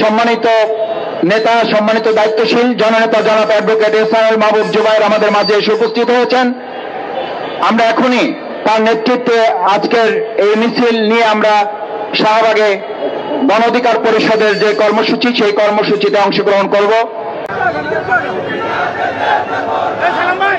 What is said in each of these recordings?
সম্মানিত নেতা, সম্মানিত দায়িত্বশীল জননেতা, জনাব অ্যাডভোকেট এসআইএল মাহবুব জুবাইর আমাদের মাঝে এসে উপস্থিত হয়েছেন। আমরা এখনই তার নেতৃত্বে আজকের এই মিছিল নিয়ে আমরা শাহবাগে গণ অধিকার পরিষদের যে কর্মসূচি, সেই কর্মসূচিতে অংশগ্রহণ করব। ভাই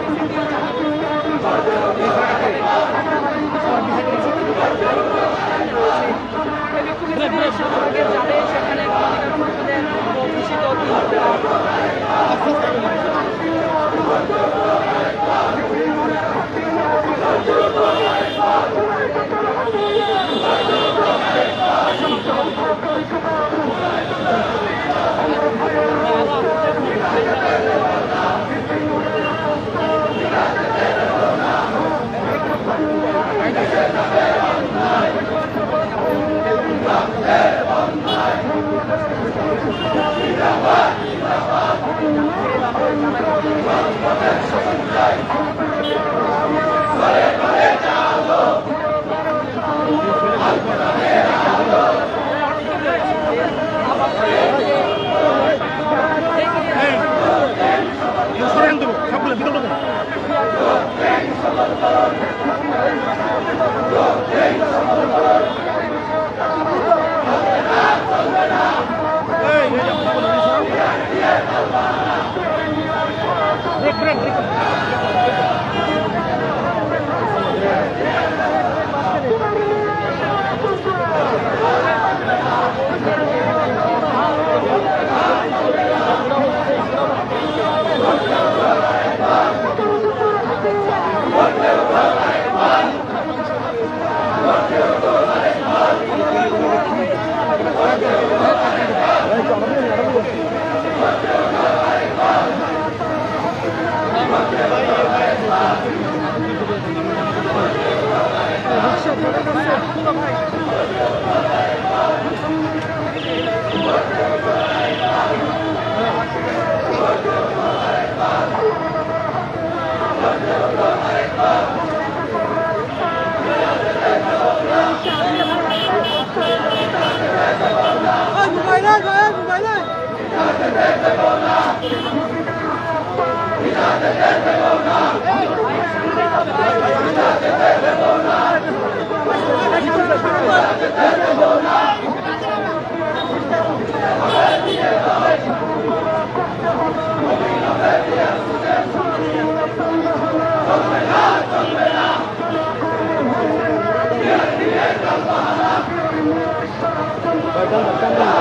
পিছাও এই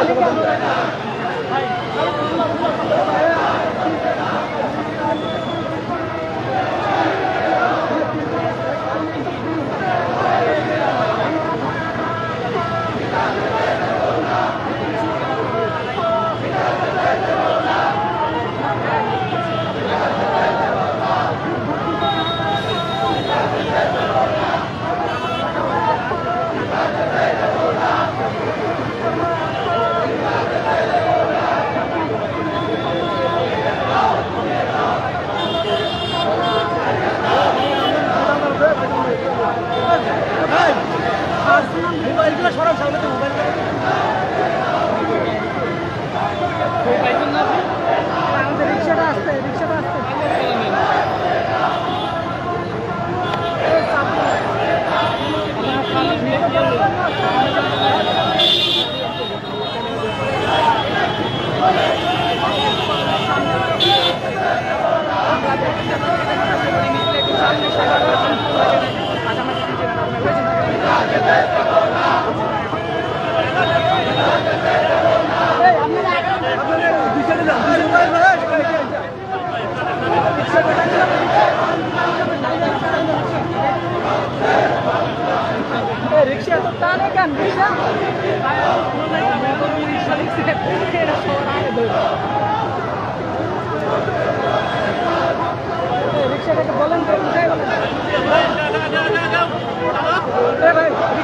মোবাইলগুলো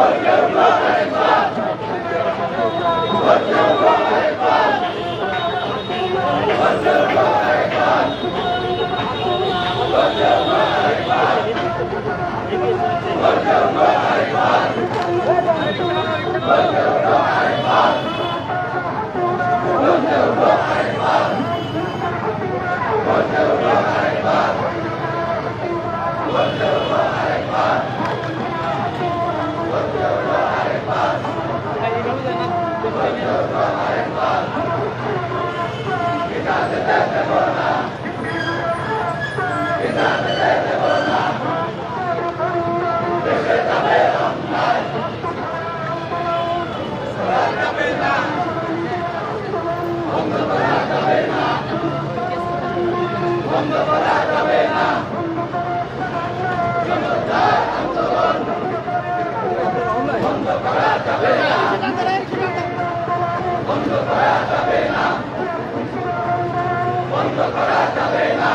Bye. কেন যাবে না।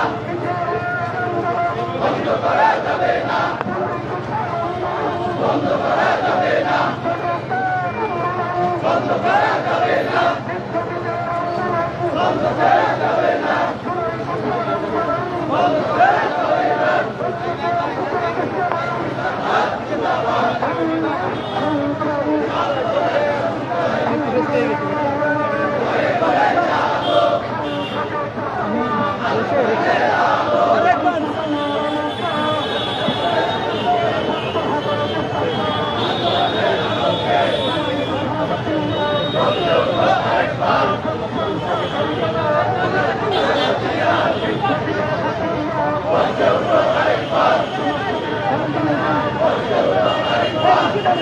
Hey,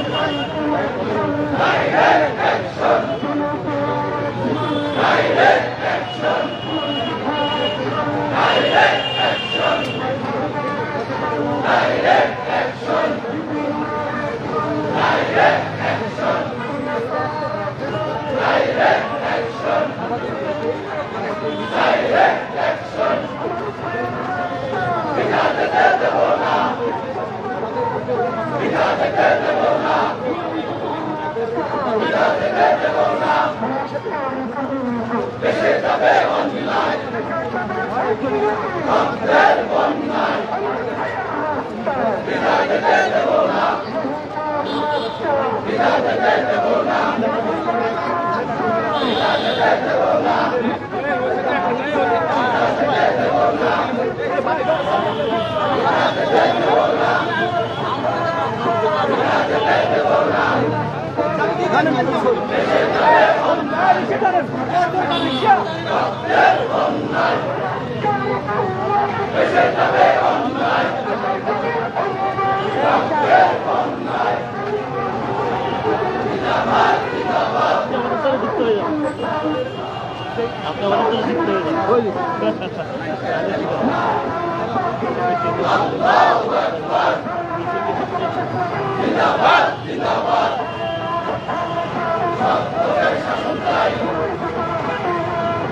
hey! Allahu Akbar. Jindabad, jindabad.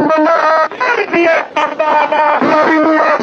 Serbia, Serbia, Serbia,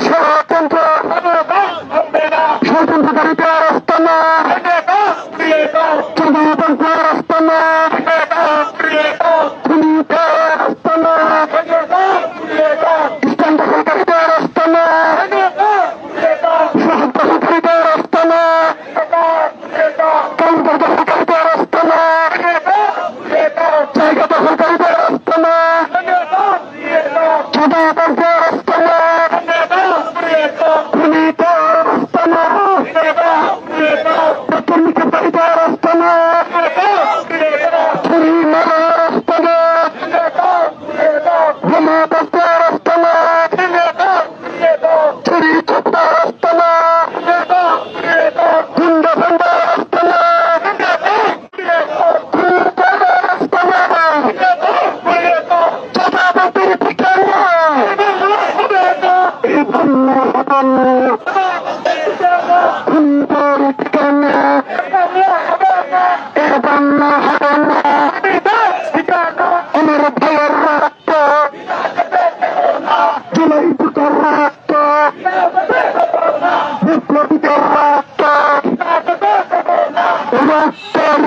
July দুটার রক্ত বিপ্লবীদের রক্ত রক্তের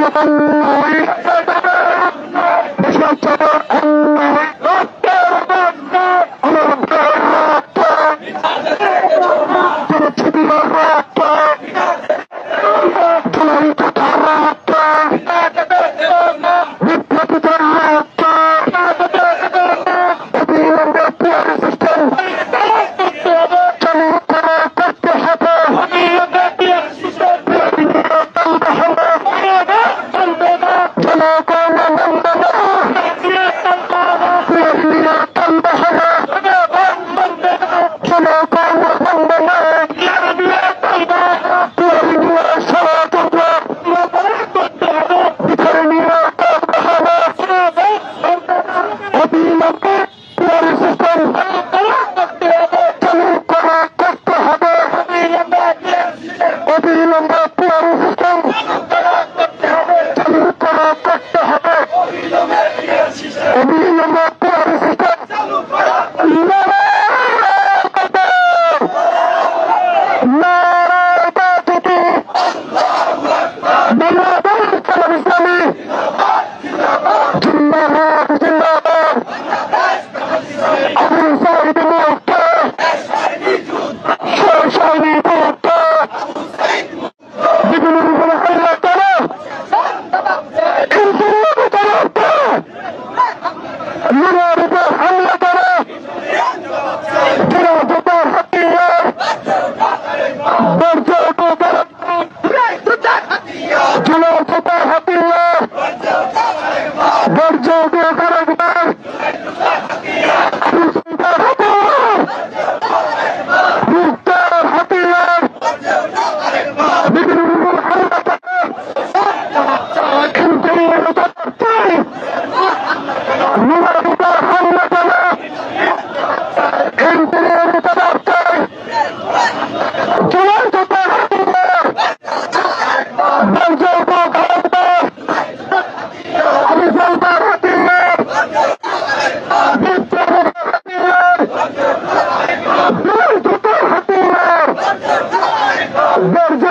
বর্জ্য